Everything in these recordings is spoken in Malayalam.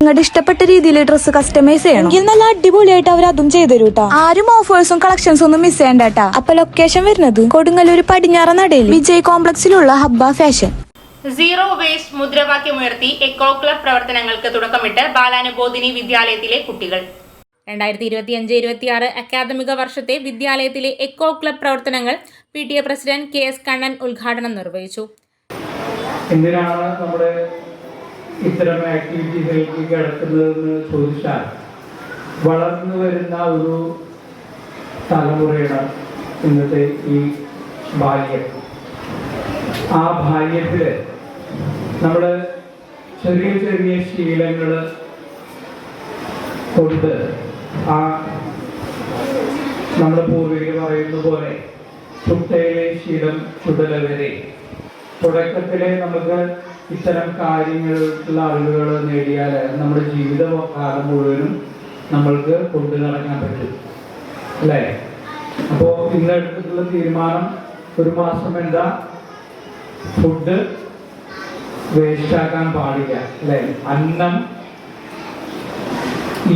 നിങ്ങളുടെ ഇഷ്ടപ്പെട്ട രീതിയിൽ ഡ്രസ്സ് കസ്റ്റമൈസ് ചെയ്യണം? എങ്കിൽ നല്ല അടിപൊളിയായിട്ട് അവർ അതും ചെയ്തു കേട്ടോ ആരും ഓഫേഴ്സും കളക്ഷൻസും ഒന്നും മിസ് ചെയ്യണ്ട കേട്ടാ അപ്പൊ ലൊക്കേഷൻ വരുന്നത്? കൊടുങ്ങല്ലൂർ പടിഞ്ഞാറ നടയിൽ വിജയ് കോംപ്ലക്സിലുള്ള ഹബ്ബ ഫാഷൻ സീറോ വേസ്റ്റ് മുദ്രാവാക്യമുയർത്തി എക്കോ ക്ലബ് പ്രവർത്തനങ്ങൾക്ക് തുടക്കമിട്ട് ബാലാനുബോധിനി വിദ്യാലയത്തിലെ കുട്ടികൾ. രണ്ടായിരത്തി ഇരുപത്തി ഇരുപത്തിയഞ്ച് ഇരുപത്തിയാറ് അക്കാദമിക വർഷത്തെ വിദ്യാലയത്തിലെ എക്കോ ക്ലബ് പ്രവർത്തനങ്ങൾ P T A president K S Kannan ഉദ്ഘാടനം നിർവഹിച്ചു. എന്തിനാണ് നമ്മുടെ ഇത്തരം ആക്ടിവിറ്റീസിലേക്ക് കിടക്കുന്നതെന്ന് ചോദിച്ചാൽ വളർന്നു വരുന്ന ഒരു തലമുറയുടെ ഇന്നത്തെ ഈ ബാല്യം. ആ ബാല്യത്തിൽ നമ്മൾ ചെറിയ ചെറിയ ശീലങ്ങൾ കൊണ്ട് ആ നമ്മുടെ പൂർവികർ പറയുന്ന പോലെ ചുട്ടയിലെ ശീലം ചുടല വരെ തുടക്കത്തിലെ നമുക്ക് ഇത്തരം കാര്യങ്ങളിലുള്ള അറിവുകൾ നേടിയാൽ നമ്മുടെ ജീവിത കാലം മുഴുവനും നമ്മൾക്ക് കൊണ്ടു നടക്കാൻ പറ്റും. അല്ലേ? അപ്പോൾ ഇന്ന് എടുത്തിട്ടുള്ള തീരുമാനം ഒരു മാസം എന്താ? ഫുഡ് വേസ്റ്റ് ആക്കാൻ പാടില്ല അല്ലേ? അന്നം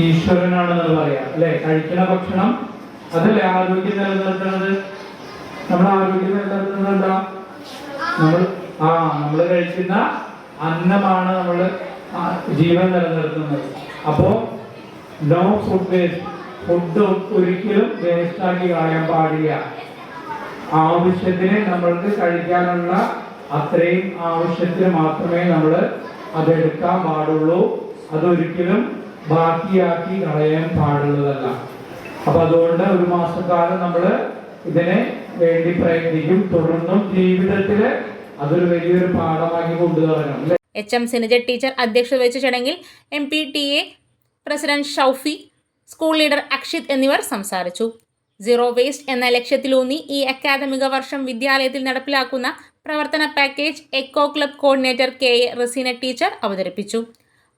ഈശ്വരനാണെന്ന് പറയാം അല്ലെ? കഴിക്കുന്ന ഭക്ഷണം അതല്ലേ ആരോഗ്യം നിലനിർത്തുന്നത്? നമ്മുടെ ആരോഗ്യം നിലനിർത്തുന്നത് എന്താ? നമ്മൾ ആ നമ്മൾ കഴിക്കുന്ന അന്നമാണ് നമ്മൾ ജീവൻ നിലനിർത്തുന്നത്. അപ്പോ നോ ഫുഡ് വേസ്റ്റ് ഫുഡ് ഒരിക്കലും വേസ്റ്റ് ആക്കി കളയാൻ പാടില്ല. ആവശ്യത്തിന് നമ്മൾക്ക് കഴിക്കാനുള്ള അത്രയും ആവശ്യത്തിന് മാത്രമേ നമ്മൾ അതെടുക്കാൻ പാടുള്ളൂ. അതൊരിക്കലും ബാക്കിയാക്കി കളയാൻ പാടുള്ളതല്ല. അപ്പൊ അതുകൊണ്ട് ഒരു മാസക്കാലം നമ്മൾ ഇതിനെ വേണ്ടി പ്രയത്നിക്കും. തുടർന്നും ജീവിതത്തിൽ അതൊരു വലിയൊരു പാഠമാക്കി കൊണ്ടുവരണം എച്ച് എം സിനിജ ടീച്ചർ അധ്യക്ഷത വഹിച്ച ചടങ്ങിൽ M P T A president Shoufi school leader Akshith എന്നിവർ സംസാരിച്ചു. സീറോ വേസ്റ്റ് എന്ന ലക്ഷ്യത്തിലൂന്നി ഈ അക്കാദമിക വർഷം വിദ്യാലയത്തിൽ നടപ്പിലാക്കുന്ന പ്രവർത്തന package eco club coordinator K A Raseena teacher അവതരിപ്പിച്ചു.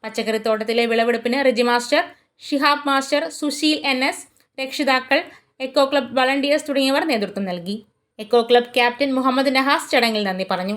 പച്ചക്കറിത്തോട്ടത്തിലെ വിളവെടുപ്പിന് Riji master Shihab master Susheel N S രക്ഷിതാക്കൾ എക്കോ ക്ലബ് വളണ്ടിയേഴ്സ് തുടങ്ങിയവർ നേതൃത്വം നൽകി. Eco club captain Mohammad Nahas ചടങ്ങിൽ നന്ദി പറഞ്ഞു.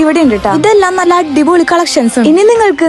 ഇവിടെ ഉണ്ട് കേട്ടോ ഇതെല്ലാം നല്ല അടിപൊളി കളക്ഷൻസ് ഇനി നിങ്ങൾക്ക്